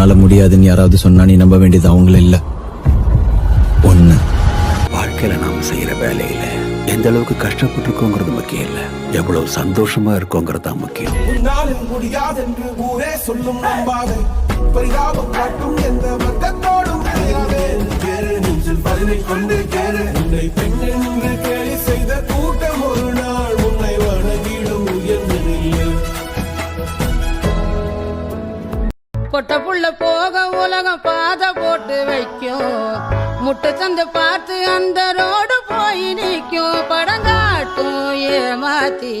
என்னால முடியாதுன்னு யாராவது சொன்னா நீ நம்ப வேண்டியது அவங்கள இல்ல. ஒண்ணு. வாழ்க்கையில நாம செய்யற வேலையில எந்த அளவுக்கு கஷ்டப்பட்டிருக்கோங்கிறது முக்கியம் இல்ல. எவ்வளவு சந்தோஷமா இருக்கோங்கிறது தான் முக்கியம். முடியாதென்று ஊரே சொல்லும் நம்பாதே. பொட்ட புள்ள போக உலகம் பாத போட்டு வைக்கும். முட்டை சந்து பார்த்து அந்த ரோடு போய் நிற்கும். படங்காட்டும் ஏமாத்தி.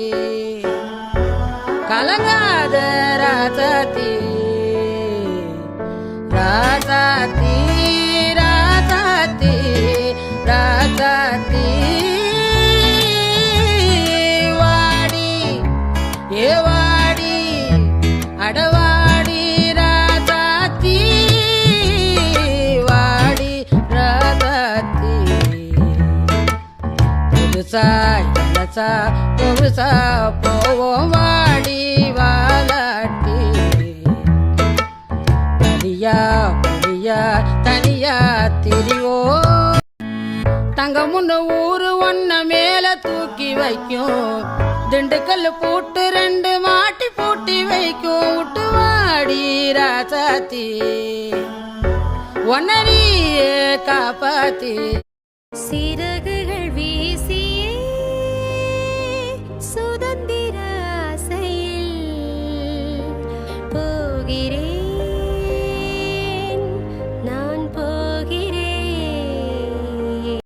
கலங்காத ராசாத்தி புதுசா இளசா புதுசா போவோம் வாடி வாலாட்டி. தனியா புரியா தனியா திரிவோ தங்க முன்ன ஊரு ஒன்ன மேல தூக்கி வைக்கும். திண்டுக்கல் போட்டு ரெண்டு மாட்டி பூட்டி வைக்கும். விட்டு வாடி ராசாத்தி. ஒன்னரியே காப்பாத்தி. சிறகுகள் வீசி